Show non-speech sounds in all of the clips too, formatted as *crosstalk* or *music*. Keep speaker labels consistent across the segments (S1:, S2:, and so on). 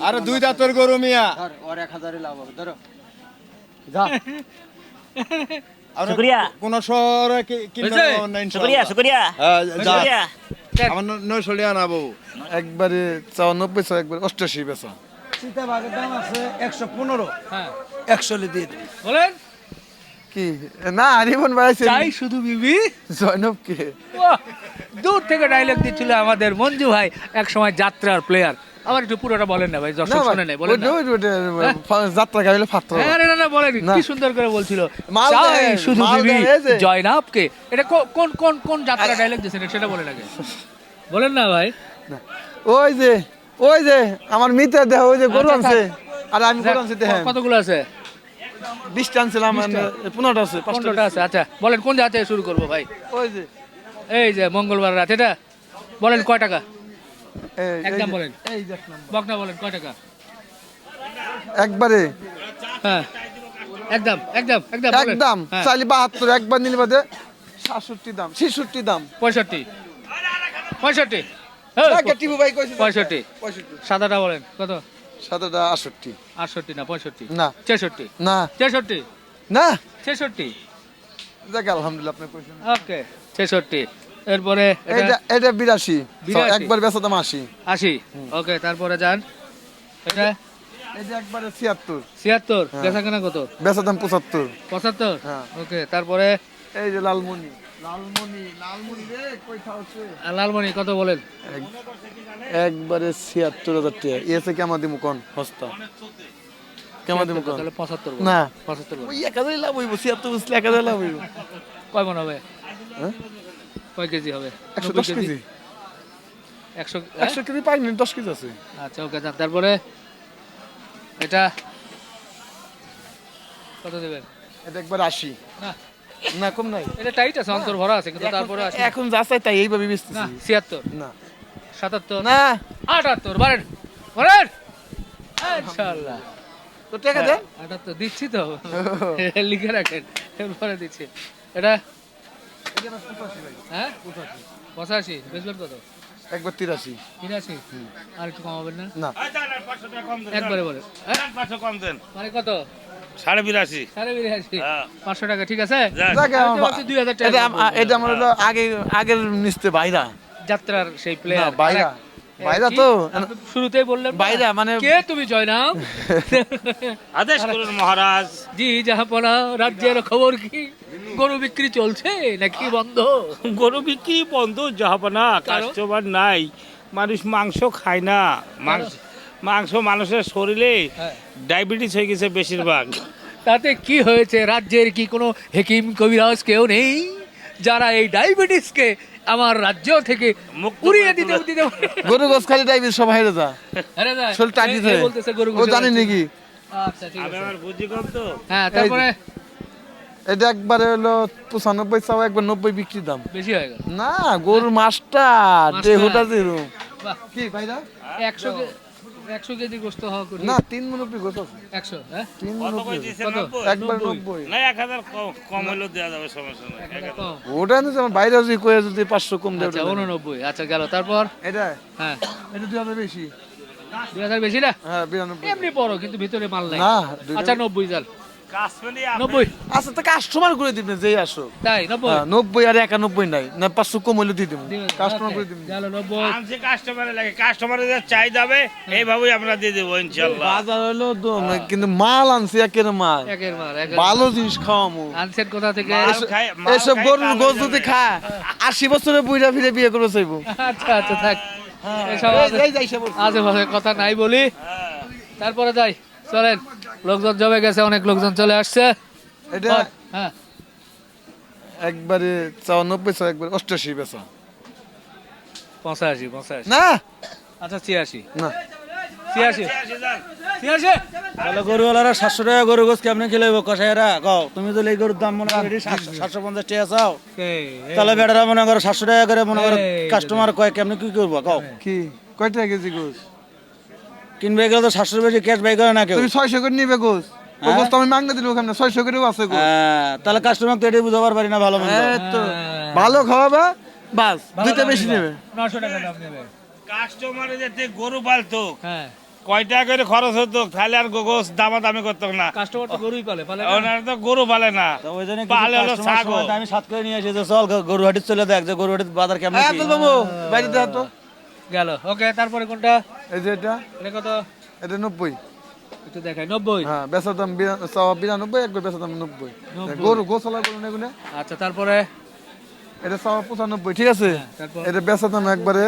S1: আরে দুই দাঁতর গরু মিয়া।
S2: ওর এক হাজারে লাভ হবে ধরো। যা।
S3: শুক্রিয়া।
S1: কোন শহরে কি- কিনবে
S4: হয়েছে?
S1: না
S3: শুক্রিয়া শুক্রিয়া।
S1: হ্যাঁ,
S3: শুক্রিয়া।
S1: আমার একবারে চৌরানব্বই ছয় একবারে অষ্টাশি বেচা
S2: সীতাবাগের দাম আছে একশো পনেরো।
S4: হ্যাঁ।
S2: একশো দিয়ে দিবি।
S4: বলেন।
S1: কি? না
S4: চাই শুধু বিবি।
S1: জয়নব কে
S4: বাহ! দূর থেকে ডায়লগ দিচ্ছিল আমাদের মঞ্জু ভাই এক সময় যাত্রার প্লেয়ার আবার একটু পুরোটা বলেন না ভাই দর্শক শুনে নেই বলেন
S1: ওই- যাত্রা গাইলে ফাত্র
S4: হ্যাঁ না, না বলেন কি সুন্দর করে বলছিল। চাই শুধু
S1: যে।
S4: জয়নাবকে। এটা কোন কোন কোন যাত্রা ডায়লগ দিয়েছেন সেটা বলেন না ভাই।
S1: ওই যে ওই যে আমার মিত্র দেহ ওই যে গরু
S4: আচ্ছা,
S1: আনছে আর আমি গরু আনছি দেখেন
S4: কতগুলো আছে?
S1: বিশটা আনছিলাম পনেরোটা আছে
S4: পনেরোটা আছে। আচ্ছা বলেন কোন জাত শুরু করব ভাই?
S1: ওই যে।
S4: এই যে মঙ্গলবার রাত এটা? বলেন কয় টাকা? একদম বলেন। বকনা বলেন কয় টাকা?
S1: একবারে?
S4: হ্যাঁ। একদম একদম একদম
S1: একদম।
S4: হ্যাঁ,
S1: চাইলে বাহাত্তর একবার নিলে বাদে সাতষট্টি দাম ছেষট্টি দাম।
S4: পঁয়ষট্টি। পঁয়ষট্টি? এই,
S1: টিপু ভাই
S4: পঁয়ষট্টি।
S1: পঁয়ষট্টি।
S4: সাদাটা বলেন কত?
S1: সাতটা আটষট্টি।
S4: আটষট্টি না পঁয়ষট্টি?
S1: না।
S4: ছেষট্টি?
S1: না।
S4: ছেষট্টি?
S1: না।
S4: ছেষট্টি?
S1: দেখ আলহামদুলিল্লাহ আপনি কইছেন।
S4: ওকে ছেষট্টি। এরপরে এটা
S1: এটা বিরাশি। একবার বেচা দাম আশি।
S4: আশি। ওকে তারপরে যান। এটা?
S1: এটা একবারে ছিয়াত্তর।
S4: ছিয়াত্তর। বেচা কেনা কত?
S1: বেচা দাম পঁচাত্তর।
S4: পঁচাত্তর?
S1: হ্যাঁ।
S4: ওকে তারপরে?
S1: এই যে লালমণি
S4: আর লালমণি কত বলেন?
S1: একবারে ছিয়াত্তর হাজার টাকা। এসে কেমন দিমু কোন? হস্তা কেমন কোন?
S4: তাহলে পঁচাত্তর।
S1: না।
S4: পঁচাত্তর।
S1: ওই এক লাভ হইব ছিয়াত্তর বুঝলে এক হাজার লাভ হইব।
S4: কয় মন হবে?
S1: হ্যাঁ?
S4: কয় কেজি হবে?
S1: একশো দশ কেজি?
S4: একশো
S1: একশো কেজি পাইনি দশ কেজি আছে।
S4: আচ্ছা ওকে তারপরে এটা কত দেবেন?
S1: এটা একবার আশি।
S4: না।
S1: না কম নাই।
S4: এটা টাইট আছে অন্তর ভরা আছে কিন্তু তারপরে
S1: এখন যা চাই তাই এইভাবে
S4: না ছিয়াত্তর।
S1: না।
S4: সাতাত্তর?
S1: না।
S4: আটাত্তর বলেন বলেন ইনশাআল্লাহ।
S1: তো টাকা দেন।
S4: আটাত্তর দিচ্ছি তো। *laughs* লিখে রাখেন এরপরে দিচ্ছি। এটা হ্যাঁ? পঁচাশি। বেচবেন কত?
S1: একবার তিরাশি।
S4: তিরাশি? আর একটু কমাবেন না?
S1: না।
S4: একবারে বলেন?
S5: কম দেন।
S4: মানে কত?
S5: সাড়ে বিরাশি।
S4: সাড়ে বিরাশি। পাঁচশো টাকা ঠিক আছে?
S5: যাক।
S1: যাকে
S4: আমি তো
S1: আমার-
S4: ভাবছি 2000 টাকা
S1: এটা আম-
S4: বলব।
S1: এটা আমার আগে আগের নিচতে বাইরা।
S4: যাত্রার সেই প্লেয়ার
S1: বাইরা। বাইরা তো।
S4: শুরুতেই বললেন না?
S1: বাইরা মানে
S4: কে তুমি জয়নাম *laughs*
S5: আদেশ করুন মহারাজ।
S4: জি জাহাপনা রাজ্যের খবর কি? গরু বিক্রি চলছে নাকি বন্ধ?
S5: গরু বিক্রি বন্ধ যাব না কাস্টমার নাই মানুষ মাংস খায় না। মাংস মাংস মানুষের শরীরে
S4: হ্যাঁ।
S5: ডায়াবেটিস হয়ে গেছে বেশিরভাগ।
S4: তাতে কি হয়েছে? রাজ্যের কি কোনো হেকিম কবিরাজ কেউ নেই? যারা এই ডায়াবেটিসকে আমার রাজ্য থেকে উড়িয়ে দিতে দিতে
S1: গরু গোস খালি ডাইবিস সব হাইরে যা শরীর টাইট
S4: গরু
S1: ও জানে। নাকি?
S4: আচ্ছা ঠিক
S5: আমি আমার বুদ্ধি কম তো
S4: হ্যাঁ তারপরে
S1: এটা একবারে হলো পঁচানব্বই চাও একবার নব্বই বিক্রি দাম।
S4: বেশি হয়ে গেল।
S1: না গরুর মাছটা। দেহটা যেরকম কি ভাইরা?
S4: একশো একশো কেজি গোস্ত হওয়া করি
S1: না তিন মুরব্বী গোছ আছে।
S4: একশো হ্যাঁ?
S1: তিন?
S5: নব্বই?
S1: একবার
S4: নব্বই।
S1: নব্বই।
S5: না এক হাজার কম- কম হলেও দেওয়া যাবে সমস্যা নেই। এক হাজার।
S4: কম।
S1: ওটা না যেমন বাইরে যদি কয়ে যদি পাঁচশো কম দেয়
S4: আচ্ছা উননব্বই আচ্ছা গেল। তারপর?
S1: এটা?
S4: হ্যাঁ।
S1: এটা দুই হাজার বেশি।
S4: দুই হাজার বেশি না?
S1: হ্যাঁ বিরানব্বই।
S4: এমনি বড় কিন্তু ভিতরে মাল নাই।
S1: না
S4: আচ্ছা নব্বই নব্বই
S1: আচ্ছা তো কাস্টমার করে দিবেন যেই আসো
S4: তাই নব্বই?
S1: হ্যাঁ, আর একানব্বই নাই। না পাঁচশো কম হলে দিয়ে দিবেন।
S4: দিবেন,
S1: কাস্টমার করে দিবেন।
S4: গেল
S5: কাস্টমারে লাগে কাস্টমারে যা চাই যাবে এইভাবেই আমরা দিয়ে দেবো ইনশাল্লাহ।
S1: বাজার হলো কিন্তু মাল আনছি একের মাল।
S4: একের মার
S1: ভালো জিনিস খাওয়ামু।
S4: আনছেন কোথা থেকে?
S1: এসব গরুর যদি খা আশি বছরে বুইরা ফিরে বিয়ে করে চাইব।
S4: আচ্ছা আচ্ছা থাক। আজে- কথা নাই বলি।
S5: হ্যাঁ।
S4: তারপরে যাই। চলেন লোকজন জমে গেছে অনেক লোকজন চলে আসছে।
S1: এটা
S4: হ্যাঁ।
S1: একবারে চৌরানব্বই চাও একবার অষ্টাশি বেচা।
S4: পঁচাশি পঁচাশি।
S1: না।
S4: আচ্ছা ছিয়াশি।
S1: না।
S4: ছিয়াশি। ছিয়াশি?
S2: তাহলে গরুওয়ালারা সাতশো টাকা গরু গোস কেমনে খেলাইব কষাইরা কও তুমি তো এই গরুর দাম মনে করো সাতশো পঞ্চাশ টাকা চাও তাহলে বেটারা মনে করো সাতশো টাকা করে মনে করো কাস্টমার কয় কেমনে কি করব কও?
S1: কি? কয়টা কেজি গোস
S2: কিনবে গেলে তো সাতশো বেশি ক্যাশ বাই করে না কেউ।
S1: তুমি ছয়শো করে নিবে গোস। গোস তো আমি মাংনা দিল ওখানে ছয়শো করেও আছে
S2: হ্যাঁ, তাহলে কাস্টমার তো এটাই বুঝাবার পারি না ভালো মন্দ।
S1: ভালো খাওয়াবে বাস দুইটা বেশি নেবে।
S4: নশো টাকা দাম নেবে।
S5: কাস্টমারে যাতে গরু পালতো
S4: হ্যাঁ।
S5: কয় টাকা করে খরচ হতো তাহলে আর গোস দামা দামি করতো না।
S4: কাস্টমার তো গরুই পালে পালে?
S5: ওনারা তো গরু পালে না।
S2: ওই জন্য
S5: পালে হলো ছাগল।
S2: আমি সাত করে নিয়ে এসে যে চল গরু হাটি চলে দেখ যে গরু হাটির বাজার কেমন
S1: হ্যাঁ। বাবু বাইরে তো
S4: গেল ওকে তারপরে কোনটা?
S1: এই যে এটা?
S4: এটা কত?
S1: এটা নব্বই।
S4: একটু দেখাই নব্বই?
S1: হ্যাঁ বেচার দাম বিরানব্বই একবার বেচার দাম নব্বই।
S4: নব্বই।
S1: গরু গোসলা গরু এগুলো
S4: আচ্ছা তারপরে?
S1: এটা চাওয়া পঁচানব্বই ঠিক আছে? এটা বেচার দাম একবারে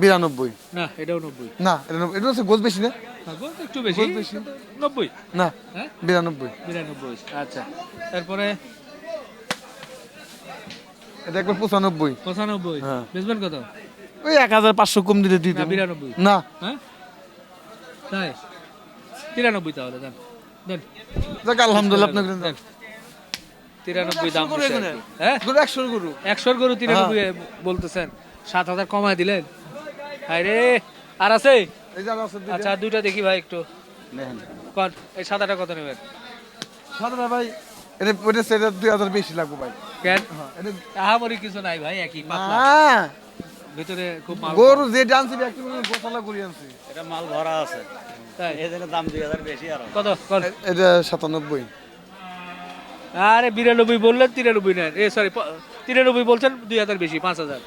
S1: বিরানব্বই।
S4: না এটাও নব্বই।
S1: না এটা এটা হচ্ছে গোছ বেশি না?
S4: গরু তো একটু বেশি।
S1: বেশি।
S4: নব্বই।
S1: না বিরানব্বই।
S4: বিরানব্বই আচ্ছা। তারপরে?
S1: এটা একবার পঁচানব্বই।
S4: পঁচানব্বই।
S1: হ্যাঁ।
S4: বেচবেন কত?
S1: ওই এক হাজার পাঁচশো কম দিতে দিত
S4: বিরানব্বই।
S1: না।
S4: হ্যাঁ? তাই? তিরানব্বই তাহলে দেন। দেন।
S1: যাক আলহামদুলিল্লাহ আপনাকে
S4: দেন। তিরানব্বই দাম হ্যাঁ?
S1: গরু গরু।
S4: একশোর গরু তিরানব্বই বলতেছেন। সাত হাজার কমায় দিলেন। হায় আর
S1: আর আছে।
S4: আচ্ছা দুইটা দেখি ভাই একটু। কন এই সাদাটা কত নেবেন?
S1: সাধারণ ভাই এটা ওটা সেটা দুই হাজার বেশি লাগবে ভাই।
S4: কেন?
S1: হ্যাঁ,
S4: আহামরি কিছু নাই ভাই একই পাতলা। ভিতরে খুব মাল
S1: গরু যে ডান্সি একটু গোসালা করি আনছি।
S2: এটা মাল ভরা আছে।
S4: তাই?
S2: জন্য দাম দুই হাজার বেশি আর।
S4: কত?
S1: এটা সাতানব্বই।
S4: আরে বিরানব্বই বললেন তিরানব্বই নেন। এ সরি তিরানব্বই বলছেন দুই হাজার বেশি পাঁচ হাজার।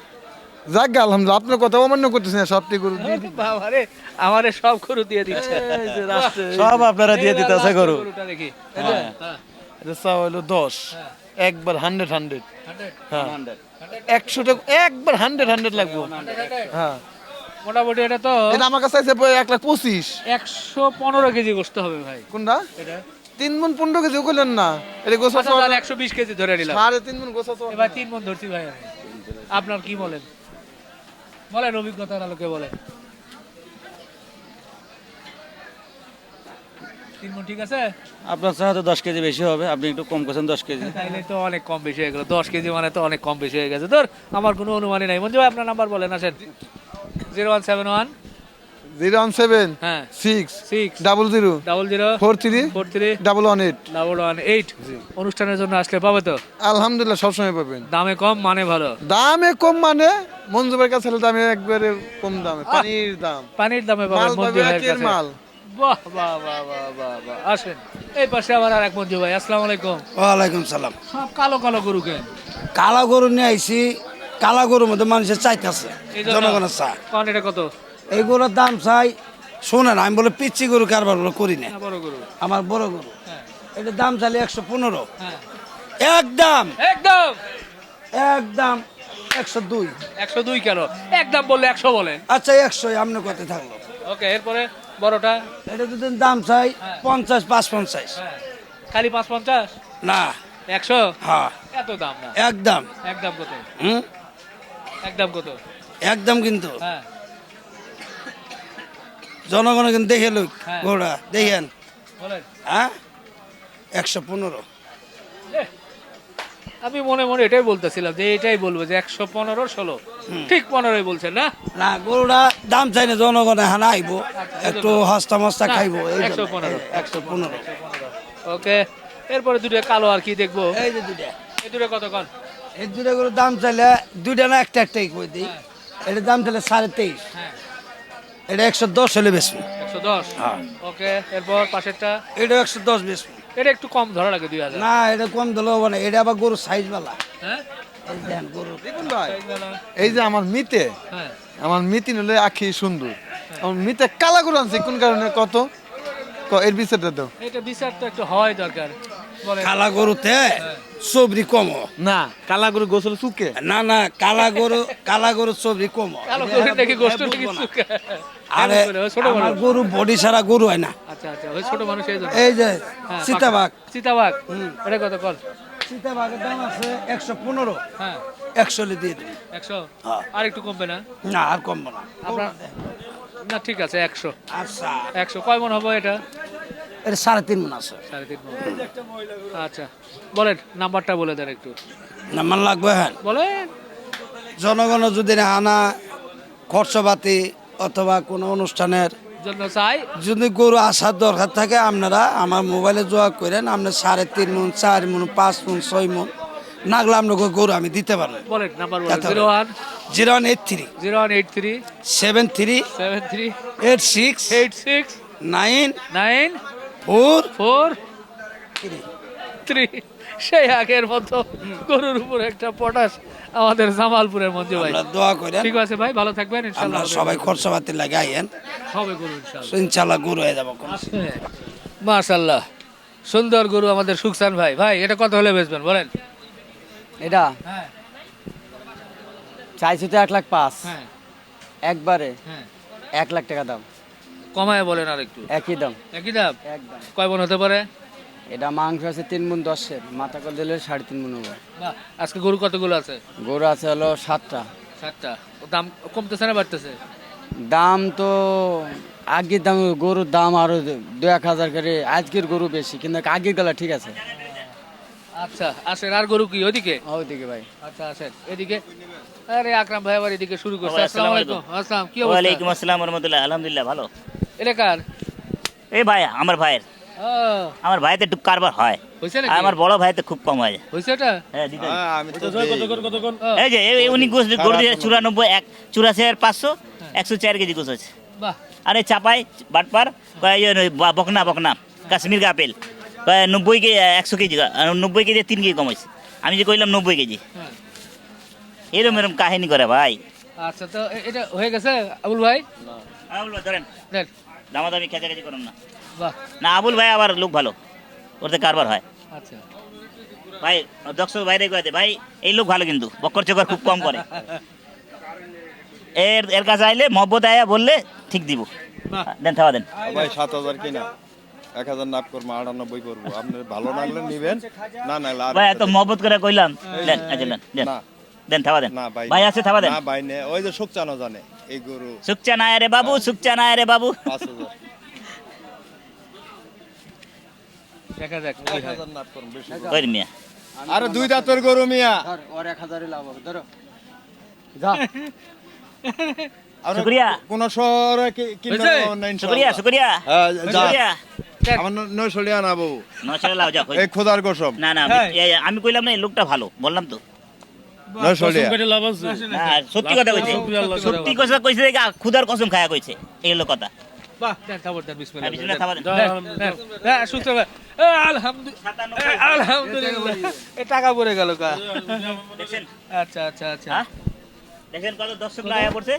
S1: যাক গে, আলহামদুলিল্লাহ আপনার কথা অমান্য করতেছেন না সবটি গরু দিয়ে
S4: বাবারে আমারে সব গরু দিয়ে দিচ্ছে।
S2: সব আপনারা দিয়ে দিতে আছে গরু।
S4: গরুটা দেখি।
S1: এটা?
S4: হ্যাঁ।
S1: এটা হলো দশ। একবার হান্ড্রেড হান্ড্রেড
S4: হান্ড্রেড
S1: হ্যাঁ। একশো টাকা একবার হান্ড্রেড হান্ড্রেড লাগবে। হ্যাঁ।
S4: মোটামুটি এটা তো
S1: এটা আমার কাছে আছে এক লাখ পঁচিশ।
S4: একশো পনেরো কেজি গোস্ত হবে ভাই।
S1: কোনটা?
S4: এটা।
S1: তিন মন পনেরো কেজি করলেন না। এটা গোসা
S4: আচ্ছা একশো বিশ কেজি ধরে নিলাম।
S1: সাড়ে তিন মন গোসা
S4: এবার তিন মন ধরছি ভাই আপনার কি বলেন? বলেন অভিজ্ঞতার আলোকে বলেন। তিন মন ঠিক আছে?
S2: আপনার দশ কেজি বেশি হবে আপনি একটু কম করছেন দশ কেজি।
S4: তাইলে তো অনেক কম বেশি হয়ে গেল। দশ কেজি মানে তো অনেক কম বেশি হয়ে গেছে। ধর আমার কোনো অনুমানই নাই। মঞ্জু ভাই আপনার নাম্বার বলেন আসেন। Zero one seven one.
S1: Zero one seven
S4: হ্যাঁ।
S1: Six
S4: six.
S1: Double zero
S4: double zero.
S1: Four three
S4: four three.
S1: Double one eight.
S4: Double one eight. অনুষ্ঠানের জন্য আসলে পাবে তো?
S1: আলহামদুলিল্লাহ সবসময় পাবেন।
S4: দামে কম মানে ভালো?
S1: দামে কম মানে মঞ্জুবের কাছে দামে একবারে কম দামে। পানির দাম।
S4: পানির দামে পাবেন কাছে।
S1: মাল।
S4: বাহ বাহ বাহ বাহ বাহ বাহ। আসেন এই পাশে আবার আর এক মঞ্জু ভাই আসসালামু আলাইকুম।
S3: ওয়ালাইকুম সালাম।
S4: সব কালো কালো গরু কেন?
S3: কালা গরু নিয়ে আইছি কালা গরুর মধ্যে মানুষের চাইতেছে জনগণের চা
S4: কোন এটা কত?
S3: দাম চাই শোনেন আমি বলে পিচ্ছি গরু কারবারগুলো করি না।
S4: বড় গরু।
S3: আমার বড় গরু। এটা দাম চাইলে একশো পনেরো।
S4: হ্যাঁ।
S3: একদম।
S4: একদম।
S3: একদম একশো দুই।
S4: একশো দুই কেন? একদম বললে একশো বলেন।
S3: আচ্ছা একশো আপনি কত থাকল?
S4: ওকে এরপরে? বড়টা?
S3: এটা যদি দাম চাই পঞ্চাশ পাঁচ পঞ্চাশ।
S4: হ্যাঁ। খালি পাঁচ পঞ্চাশ?
S3: না।
S4: একশো?
S3: হ্যাঁ।
S4: এত দাম না।
S3: একদম।
S4: একদম কত?
S3: হুম?
S4: একদম কত?
S3: একদম কিন্তু।
S4: হ্যাঁ।
S3: জনগণ কিন্তু দেখে লোক ঘোড়া দেখেন।
S4: বলেন।
S3: হ্যাঁ? একশো পনেরো।
S4: আমি মনে মনে এটাই বলতেছিলাম যে এটাই বলব যে একশো পনেরো ষোলো। ঠিক পনেরোই বলছেন না?
S3: না গরুটা দাম চাই না জনগণে হানা আইব একটু হস্তা মস্তা খাইবো
S4: একশো পনেরো।
S3: একশো পনেরো।
S4: ওকে এরপরে দুটো কালো আর কি দেখব?
S3: এই যে দুইটা।
S4: এই দুটো কত কন
S3: এই দুইটা গরুর দাম চাইলে দুইটা না একটা একটাই কই দিই। এটার দাম চাইলে সাড়ে তেইশ।
S4: হ্যাঁ।
S3: এটা একশো দশ হলে বেশি
S4: একশো দশ?
S3: হ্যাঁ।
S4: ওকে এরপর পাশেরটা?
S3: এটা একশো দশ বেশি
S4: এটা একটু কম ধরা লাগে দুই হাজার।
S3: না এটা কম দিলেও হবে না। এটা আবার গরুর সাইজ বেলা।
S4: হ্যাঁ?
S3: এই
S1: যে আমার মিতে
S4: হ্যাঁ।
S1: আমার মিতি হলে আখি সুন্দর। আমার মিতে কালা গরু আনছে কোন কারণে কত? এর বিচারটা দাও।
S4: এটা বিচার তো একটু হয় দরকার।
S3: কালা গরুতে সবরি কম।
S1: না কালা করে গোসল শুকে।
S3: না না কালা গরু কালা গরু সবরি কম।
S4: কালো চুকে।
S3: আরে আমার গরু বডি সারা গরু হয় না।
S4: আচ্ছা আচ্ছা ওই ছোট মানুষ এই
S3: যে
S4: হ্যাঁ,
S3: সীতাবাগ
S4: চিতাবাঘ এটা কত কর?
S3: সীতাবাগের দাম আছে একশো পনেরো।
S4: হ্যাঁ।
S3: একশো দিয়ে দিবি
S4: একশো?
S3: হ্যাঁ।
S4: আর একটু কমবে না?
S3: না আর কমবো না।
S4: আপনার না ঠিক আছে একশো।
S3: আচ্ছা।
S4: একশো কয় মন হবে এটা?
S3: এটা সাড়ে তিন মন আছে।
S4: সাড়ে তিন মন। আচ্ছা বলেন নাম্বারটা বলে দেন একটু।
S3: না মান লাগবে হ্যাঁ।
S4: বলেন।
S3: জনগণ যদি আনা খরচপাতি অথবা কোনো অনুষ্ঠানের
S4: জন্য চাই।
S3: যদি গরু আসার দরকার থাকে আপনারা আমার মোবাইলে যোগাযোগ করেন আপনার সাড়ে তিন মন চার মন পাঁচ মন ছয় মন। নাগলা আপনাকে গরু আমি দিতে পারব।
S4: বলেন number zero one.
S3: Zero one eight three.
S4: Zero one eight three.
S3: Seven three.
S4: Seven three.
S3: Eight six.
S4: Eight six.
S3: Nine.
S4: Nine.
S3: Four.
S4: Four. Three. সেই আগের মতো গরুর উপর একটা পটাশ আমাদের জামালপুরের মঞ্জু ভাই।
S3: দোয়া করেন।
S4: ঠিক আছে ভাই ভালো থাকবেন ইনশাল্লাহ
S3: আমরা সবাই খরচাপাতি লাগে আইয়েন
S4: হবে গরু ইনশাল্লাহ।
S3: ইনশাল্লাহ গরু হয়ে যাব
S4: মাশাল্লাহ। সুন্দর গরু আমাদের সুখসান ভাই। ভাই এটা কত হলে বেচবেন বলেন?
S6: এটা?
S4: হ্যাঁ।
S6: চাইছি তো এক লাখ পাঁচ।
S4: হ্যাঁ।
S6: একবারে
S4: হ্যাঁ।
S6: এক লাখ টাকা দাম।
S4: কমায় বলেন আর একটু
S6: একই দাম।
S4: একই দাম?
S6: একদম
S4: কয় মন হতে পারে?
S6: এটা মাংস আছে তিন মন দশের মাথা কল দিলে সাড়ে তিন মন হবে।
S4: বাহ, আজকে গরু কতগুলো আছে?
S6: গরু আছে হলো সাতটা।
S4: সাতটা। ও দাম কমতেছে না বাড়তেছে?
S6: দাম তো আগের দাম গরুর দাম আরও দু এক হাজার করে আজকের গরু বেশি কিন্তু আগের গলা ঠিক আছে।
S4: আচ্ছা আসেন আর গরু কি ওদিকে
S6: ওইদিকে ভাই।
S4: আচ্ছা আসেন এদিকে। আরে আকরাম ভাই আবার এদিকে শুরু করছে। আসসালামু আলাইকুম আসসালাম কি অবস্থা?
S7: ওয়ালাইকুম আসসালাম রহমতুল্লাহ আলহামদুলিল্লাহ ভালো।
S4: এটা কার?
S7: এই ভাই আমার ভাইয়ের। আমার ভাইতে একটু কারবার হয়। আমার বড় ভাইতে খুব কম হয়।
S4: হয়েছে এটা
S7: হ্যাঁ এই যে উনি গোস গরু চুরানব্বই এক চুরাশি হাজার পাঁচশো একশো চার কেজি গোস আছে
S4: বাহ।
S7: আর এই চাপাই বাটপার ইয়ে বকনা বকনা কাশ্মীর আপেল নব্বই কেজি একশো কেজি নব্বই কেজি তিন কেজি কম হয়েছে। আমি যে কইলাম নব্বই কেজি।
S4: হ্যাঁ।
S7: এরম এরম কাহিনী করে ভাই।
S4: আচ্ছা তো এটা হয়ে গেছে আবুল ভাই?
S7: আবুল ভাই ধরেন। দামাদামি খেঁচাখেঁচি করেন না। না আবুল ভাই আবার লোক ভালো। ওতে কারবার হয়।
S4: আচ্ছা।
S7: ভাই দর্শক বাইরে কয়েছে ভাই এই লোক ভালো কিন্তু। বক্কর চক্কর খুব কম করে এর এর কাছে আইলে মহব্বত আয়া বললে ঠিক দিব। দেন থাবা দেন।
S8: ভাই সাত হাজার কিনা। এক হাজার নাপ করব আটানব্বই করব। আপনার ভালো লাগলে নিবেন। না না আর
S7: ভাই এত মহব্বত করে কইলাম। দেন আচ্ছা দেন দেন। দেন থাবা দেন।
S8: ভাই
S7: ভাই আছে থাবা দেন।
S8: না ভাই নে। ওই যে শোক চানো জানে। এই গরু।
S7: সুকচা না রে বাবু সুকচা না রে বাবু।
S8: পাঁচ হাজার।
S4: দেখা যাক
S8: এক হাজার নাপ করুন বেশি
S7: কই মিয়া?
S8: আরে দুই দাঁতর গরু মিয়া।
S6: ওর এক হাজারই লাভ হবে ধরো। যা।
S7: শুক্রিয়া।
S8: কোন শহরে কি- কিনবে না
S7: শুক্রিয়া শুক্রিয়া।
S8: হ্যাঁ,
S7: শুক্রিয়া।
S8: আমার ন- নয়শো না বাবু।
S7: নশো লাও যাও
S8: এই খোদার কসম।
S7: না না আমি- কইলাম না এই লোকটা ভালো বললাম তো। না, সত্যি কথা কইছে। সত্যি কথা কইছে খুদার কসম খায়া কইছে। এই হলো কথা। হ্যাঁ।
S4: হ্যাঁ, টাকা পড়ে গেল আচ্ছা আচ্ছা আচ্ছা।
S7: হ্যাঁ? দেখেন কত দর্শক আয়া পড়ছে?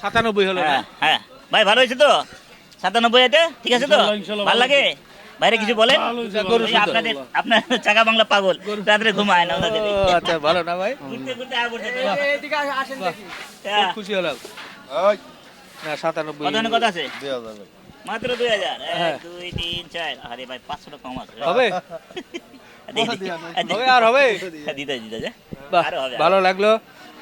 S4: সাতানব্বই হলো
S7: হ্যাঁ হ্যাঁ। ভাই ভালো হয়েছে তো? সাতানব্বই এটা ঠিক আছে তো? ভালো লাগে? বাইরে কিছু বলেন?
S4: গরু
S7: আপনাদের আপনার চাকা বাংলা পাগল। রাত্রে ঘুমায় না ওনাদের।
S4: আচ্ছা ভালো না ভাই?
S7: ঘুরতে ঘুরতে আয়া পড়ছে
S4: খুব খুশি হলাম।
S8: ওই,
S4: না সাতানব্বই
S7: কত কত আছে?
S8: দুই হাজার। ভাই।
S7: মাত্র দুই হাজার।
S4: হ্যাঁ।
S7: দুই তিন চার। আরে ভাই পাঁচশো টাকা কম আছে।
S4: হবে? *laughs* আর হবে?
S7: দিতে দিতে।
S4: বাহ ভালো লাগল।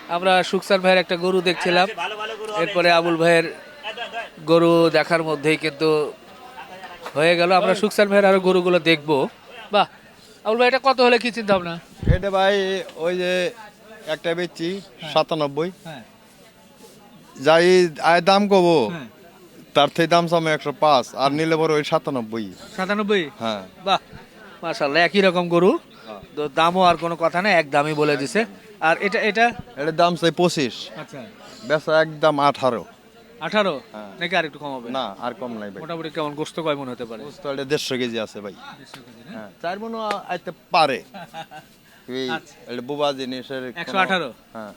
S4: আমরা সুকসান ভাইয়ের একটা গরু দেখছিলাম।
S7: হবে।
S4: এরপরে আবুল ভাইয়ের
S7: হ্যাঁ।
S4: গরু দেখার মধ্যেই কিন্তু হয়ে গেল। আমরা সুকসান ভাইয়ের আরও গরুগুলো দেখব। বাহ আবুল ভাই এটা কত হলে কি চিন্তা ভাবনা?
S8: এটা ভাই ওই যে একটা বেচছি সাতানব্বই।
S4: হ্যাঁ।
S8: যাই আয় দাম কবো
S4: হ্যাঁ।
S8: তার থেকে দাম সামনে একশো পাঁচ আর নিলে পরে ওই সাতানব্বই।
S4: সাতানব্বই?
S8: হ্যাঁ।
S4: বাহ মাশাল্লাহ একই রকম গরু। তো দামও আর কোনো কথা নেই এক দামই বলে দিছে। আর এটা এটা?
S8: এটার দাম চাই পঁচিশ।
S4: আচ্ছা।
S8: বেচা একদম আঠারো।
S4: আঠারো?
S8: হ্যাঁ।
S4: নাকি আর একটু কম হবে?
S8: না আর কম নাই ভাই।
S4: মোটামুটি কেমন গোস্ত কয় মনে হতে পারে?
S8: বুঝতে পারলে দেড়শো কেজি আছে ভাই। হ্যাঁ চার মনে আইতে পারে। *laughs* এই এটা বুবা জিনিসের
S4: একশো আঠারো?
S8: হ্যাঁ।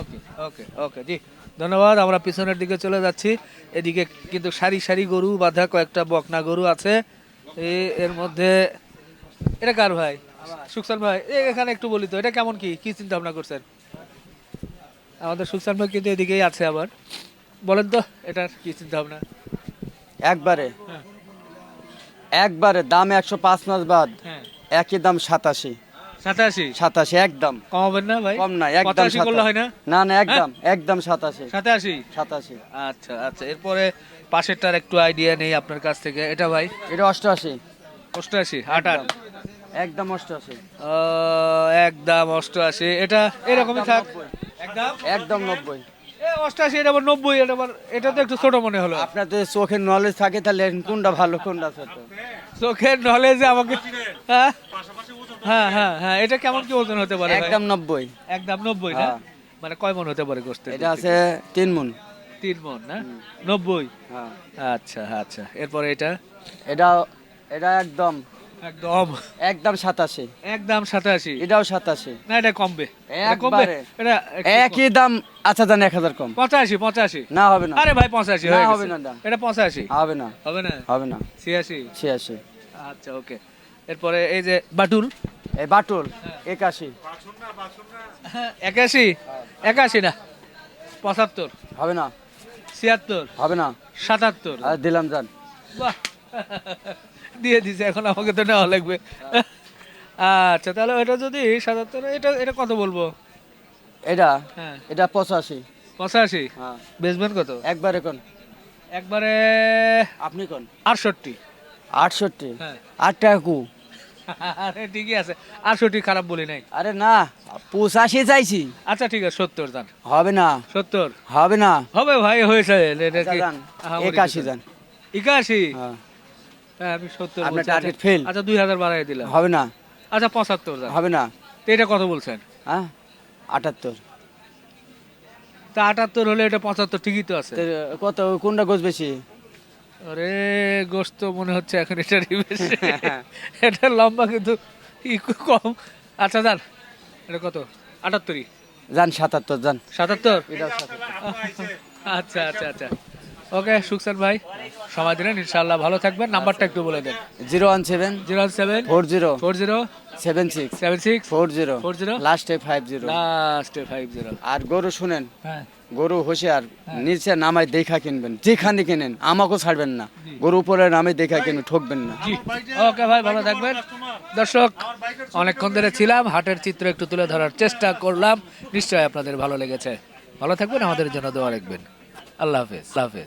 S4: ওকে ওকে ওকে জি। ধন্যবাদ আমরা পিছনের দিকে চলে যাচ্ছি। এদিকে কিন্তু সারি সারি গরু বাঁধা কয়েকটা বকনা গরু আছে। এর মধ্যে এটা কার ভাই? সুকসান ভাই। এখানে একটু বলি তো এটা কেমন কি? কি চিন্তা ভাবনা করছেন? আমাদের সুকসান ভাই কিন্তু এদিকেই আছে আবার। বলেন তো এটার কি চিন্তা ভাবনা
S6: একবারে একবারে দাম একশো পাঁচ মাস বাদ
S4: হ্যাঁ।
S6: একই দাম সাতাশি।
S4: সাতাশি?
S6: সাতাশি একদম।
S4: কমাবেন না ভাই?
S6: কম না একদম
S4: করলে হয় না?
S6: না না একদম একদম সাতাশি।
S4: সাতাশি?
S6: সাতাশি।
S4: আচ্ছা আচ্ছা এরপরে পাশেরটার একটু আইডিয়া নেই আপনার কাছ থেকে। এটা ভাই?
S6: এটা অষ্টআশি।
S4: অষ্টআশি আট আট।
S6: একদম। অষ্টআশি।
S4: একদম অষ্টআশি। এটা এরকমই থাক। একদম?
S6: একদম নব্বই।
S4: এ, অষ্টআশি এটা আবার নব্বই এটা আবার এটা তো একটু ছোট মনে হলো।
S6: আপনার যদি চোখের নলেজ থাকে তাহলে কোনটা ভালো কোনটা ছোট?
S4: চোখের নলেজে আমাকে হ্যাঁ? হ্যাঁ হ্যাঁ হ্যাঁ এটা কেমন কি ওজন হতে পারে
S6: একদম নব্বই।
S4: একদম নব্বই না?
S6: হ্যাঁ।
S4: মানে কয় মন হতে পারে গোস্তের
S6: এটা আছে তিন মন।
S4: তিন মন না? নব্বই?
S6: হ্যাঁ।
S4: আচ্ছা আচ্ছা। এরপরে এটা?
S6: এটা এটা একদম
S4: একদম।
S6: একদম সাতাশি।
S4: একদম সাতাশি।
S6: এটাও সাতাশি।
S4: না এটা কমবে। কমবে। এটা
S6: একই দাম আচ্ছা জান এক হাজার কম।
S4: পঁচাশি পঁচাশি।
S6: না হবে না।
S4: আরে ভাই পঁচাশি
S6: না, হবে না, দাম।
S4: এটা পঁচাশি।
S6: হবে না।
S4: হবে না?
S6: হবে না।
S4: ছিয়াশি?
S6: ছিয়াশি।
S4: আচ্ছা ওকে। এরপরে এই যে বাটুল।
S6: এই বাটুল একাশি।
S4: একাশি? একাশি না। পঁচাত্তর।
S6: হবে না।
S4: ছিয়াত্তর।
S6: হবে না।
S4: সাতাত্তর।
S6: আর দিলাম যান।
S4: বাহ। *laughs* দিয়ে দিছে এখন আমাকে তো নেওয়া লাগবে। আচ্ছা তাহলে এটা যদি সাতাত্তর এটা এটা কত বলব?
S6: এটা?
S4: হ্যাঁ।
S6: এটা পঁচাশি।
S4: পঁচাশি?
S6: হ্যাঁ।
S4: বেচবেন কত?
S6: একবারে কোন?
S4: একবারে
S6: আপনি কোন?
S4: আটষট্টি।
S6: আটষট্টি?
S4: হ্যাঁ।
S6: আট টাকা কু?
S4: আরে ঠিকই আছে। আটষট্টি খারাপ বলি নাই।
S6: আরে না পঁচাশি চাইছি।
S4: আচ্ছা ঠিক আছে সত্তর যান।
S6: হবে না।
S4: সত্তর?
S6: হবে না।
S4: হবে ভাই হয়েছে। এটা
S6: আচ্ছা, একাশি যান।
S4: একাশি?
S6: হ্যাঁ।
S4: আমি সত্তর
S6: আপনার
S4: আচ্ছা, আচ্ছা দুই হাজার বাড়াই দিলাম
S6: হবে না।
S4: আচ্ছা পঁচাত্তর
S6: হবে না।
S4: তো এটা কত বলছেন?
S6: হ্যাঁ আটাত্তর।
S4: তা আটাত্তর হলে এটা পঁচাত্তর ঠিকই তো আছে।
S6: কত কোনটা গোছ বেশি?
S4: আরে গোস্ত মনে হচ্ছে এখন এটা *laughs* এটা লম্বা কিন্তু কম। আচ্ছা যান। এটা কত? আটাত্তরই।
S6: যান সাতাত্তর যান।
S4: সাতাত্তর। আচ্ছা আচ্ছা আচ্ছা। ওকে সুকসান ভাই। সময় দিলেন ইনশাল্লাহ ভালো থাকবেন। নাম্বারটা একটু বলে দেন।
S6: Zero one seven
S4: zero one seven
S6: four zero
S4: four zero
S6: seven six
S4: seven six
S6: four zero
S4: four zero
S6: লাস্টে ফাইভ জিরো
S4: লাস্টে ফাইভ জিরো।
S6: আর গরু শুনেন
S4: হ্যাঁ।
S6: গরু হুঁশিয়ার নিচে নামায় দেখা কিনবেন যেখানে কিনেন আমাকেও ছাড়বেন না। গরু উপরে নামে দেখা কিনবেন ঠকবেন না।
S4: ওকে ভাই ভালো থাকবেন। দর্শক অনেকক্ষণ ধরে ছিলাম হাটের চিত্র একটু তুলে ধরার চেষ্টা করলাম। নিশ্চয়ই আপনাদের ভালো লেগেছে। ভালো থাকবেন আমাদের জন্য দোয়া রাখবেন। আল্লাহ হাফেজ আল্লাহ হাফেজ।